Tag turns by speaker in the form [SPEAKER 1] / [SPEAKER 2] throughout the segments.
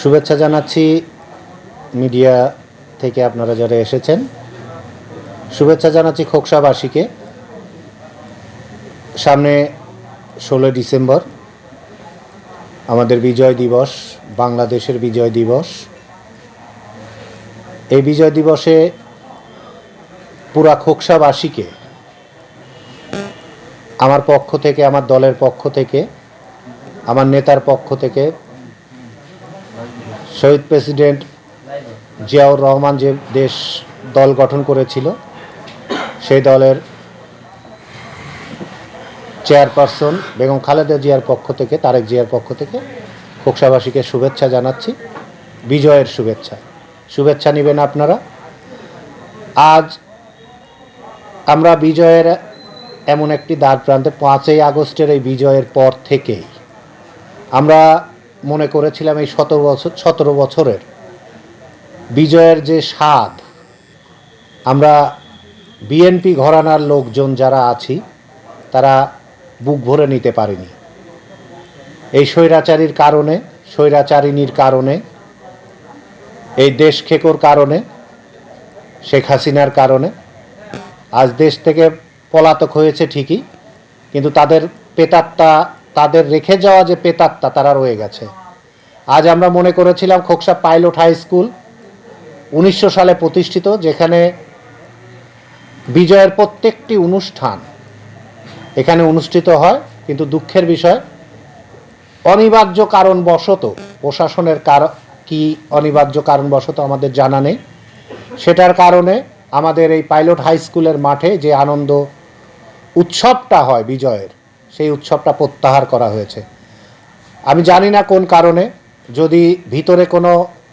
[SPEAKER 1] শুভেচ্ছা জানাচ্ছি মিডিয়া থেকে আপনারা যারা এসেছেন। শুভেচ্ছা জানাচ্ছি খোকসাবাসীকে। সামনে ষোলো ডিসেম্বর, আমাদের বিজয় দিবস, বাংলাদেশের বিজয় দিবস। এই বিজয় দিবসে পুরা খোকসাবাসীকে, আমার পক্ষ থেকে, আমার দলের পক্ষ থেকে আমার নেতার পক্ষ থেকে শহীদ প্রেসিডেন্ট জিয়াউর রহমান যে দেশ দল গঠন করেছিল, সেই দলের চেয়ারপারসন বেগম খালেদা জিয়ার পক্ষ থেকে, তারেক জিয়ার পক্ষ থেকে খোকসাবাসীকে শুভেচ্ছা জানাচ্ছি, বিজয়ের শুভেচ্ছা। শুভেচ্ছা নেবেন আপনারা। আজ আমরা বিজয়ের এমন একটি দ্বার প্রান্তে পাঁচই আগস্টের এই বিজয়ের পর থেকেই আমরা মনে করেছিলাম এই সতেরো বছর, সতেরো বছরের বিজয়ের যে স্বাদ, আমরা বিএনপি ঘরানার লোকজন যারা আছি, তারা বুক ভরে নিতে পারেনি। এই স্বৈরাচারীর কারণে, স্বৈরাচারিণীর কারণে, এই দেশ খেকোর কারণে, শেখ হাসিনার কারণে, আজ দেশ থেকে পলাতক হয়েছে ঠিকই, কিন্তু তাদের পেতাত্তা তাদের রেখে যাওয়া যে পেতাত্তা, তারা রয়ে গেছে। আজ আমরা মনে করেছিলাম খোকসা পাইলট হাই স্কুল উনিশশো সালে প্রতিষ্ঠিত, যেখানে বিজয়ের প্রত্যেকটি অনুষ্ঠান এখানে অনুষ্ঠিত হয়, কিন্তু দুঃখের বিষয়, অনিবার্য কারণবশত, প্রশাসনের কার, কি অনিবার্য কারণবশত আমাদের জানা নেই। সেটার কারণে আমাদের এই পাইলট হাই স্কুলের মাঠে যে আনন্দ, উৎসবটা হয় বিজয়ের সেই উৎসবটা প্রত্যাহার করা হয়েছে। আমি জানি না কোন কারণে, যদি ভিতরে কোনো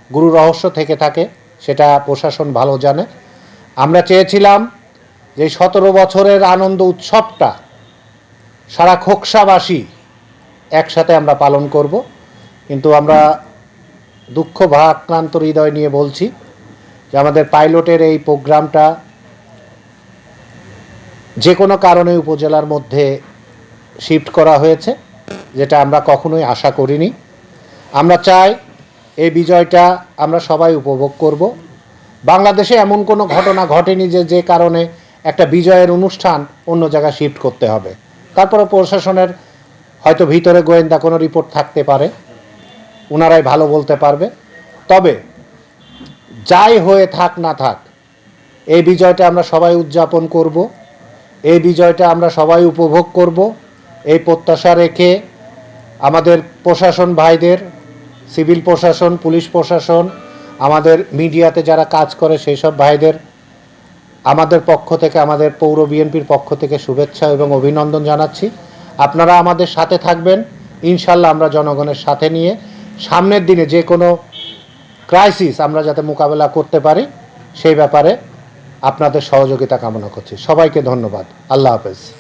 [SPEAKER 1] গুরু রহস্য থেকে থাকে, সেটা প্রশাসন ভালো জানে। আমরা চেয়েছিলাম যে সতেরো বছরের আনন্দ উৎসবটা সারা খোকসাবাসী একসাথে আমরা পালন করব। কিন্তু আমরা দুঃখ ভারাক্রান্ত হৃদয় নিয়ে বলছি যে আমাদের পাইলটের এই প্রোগ্রামটা যে কোনো কারণে উপজেলার মধ্যে শিফট করা হয়েছে, যেটা আমরা কখনোই আশা করিনি। আমরা চাই এই বিজয়টা আমরা সবাই উপভোগ করব। বাংলাদেশে এমন কোনো ঘটনা ঘটেনি যে যে কারণে একটা বিজয়ের অনুষ্ঠান অন্য জায়গায় শিফট করতে হবে। তারপরে প্রশাসনের হয়তো ভিতরে গোয়েন্দা কোনো রিপোর্ট থাকতে পারে ওনারাই ভালো বলতে পারবে। তবে যাই হয়ে থাক না থাক, এই বিজয়টা আমরা সবাই উদযাপন করব, এই বিজয়টা আমরা সবাই উপভোগ করব। এই প্রত্যাশা রেখে আমাদের প্রশাসন ভাইদের, সিভিল প্রশাসন, পুলিশ প্রশাসন, আমাদের মিডিয়াতে যারা কাজ করে সেই সব ভাইদের, আমাদের পক্ষ থেকে, আমাদের পৌর বিএনপির পক্ষ থেকে শুভেচ্ছা এবং অভিনন্দন জানাচ্ছি। আপনারা আমাদের সাথে থাকবেন। ইনশাল্লাহ আমরা জনগণের সাথে নিয়ে সামনের দিনে যে কোনো ক্রাইসিস আমরা যাতে মোকাবেলা করতে পারি, সেই ব্যাপারে আপনাদের সহযোগিতা কামনা করছি। সবাইকে ধন্যবাদ। আল্লাহ হাফেজ।